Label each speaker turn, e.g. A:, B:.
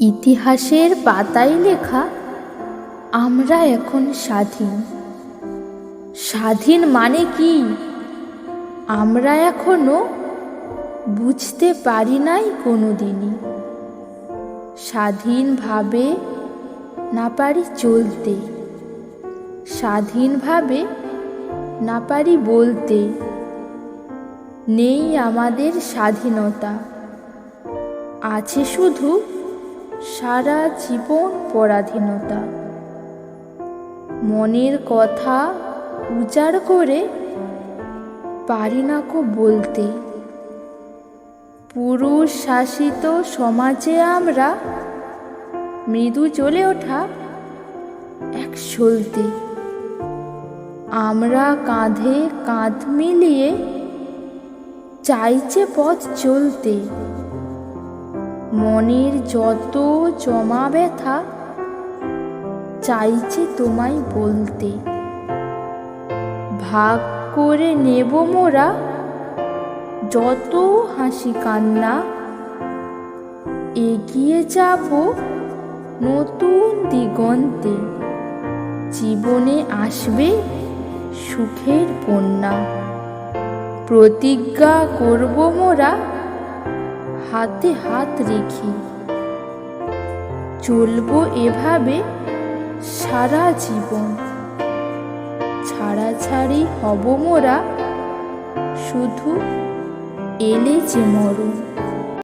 A: ইতিহাসের পাতায় লেখা, আমরা এখন স্বাধীন। স্বাধীন মানে কি? আমরা এখনও বুঝতে পারি নাই কোনো দিনই স্বাধীনভাবে না পারি চলতে। স্বাধীনভাবে না পারি বলতে। নেই আমাদের স্বাধীনতা। আছে শুধু সারা জীবন পরাধীনতা। মনের কথা উজাড় করে পারি না কো বলতে পুরুষ শাসিত সমাজে আমরা মৃদু চলে ওঠা এক সলতে আমরা কাঁধে কাঁধ মিলিয়ে চাইছে পথ চলতে। মনের যত জমা ব্যথা, চাইছে তোমায় বলতে। ভাগ করে নেব মোরা যত হাসি কান্না, এগিয়ে যাব নতুন দিগন্তে। জীবনে আসবে সুখের বন্যা। প্রতিজ্ঞা করব মোরা হাতে হাত রেখে। চলবো এভাবে সারা জীবন। ছাড়াছাড়ি হব মোরা শুধু এলে যে মরণ।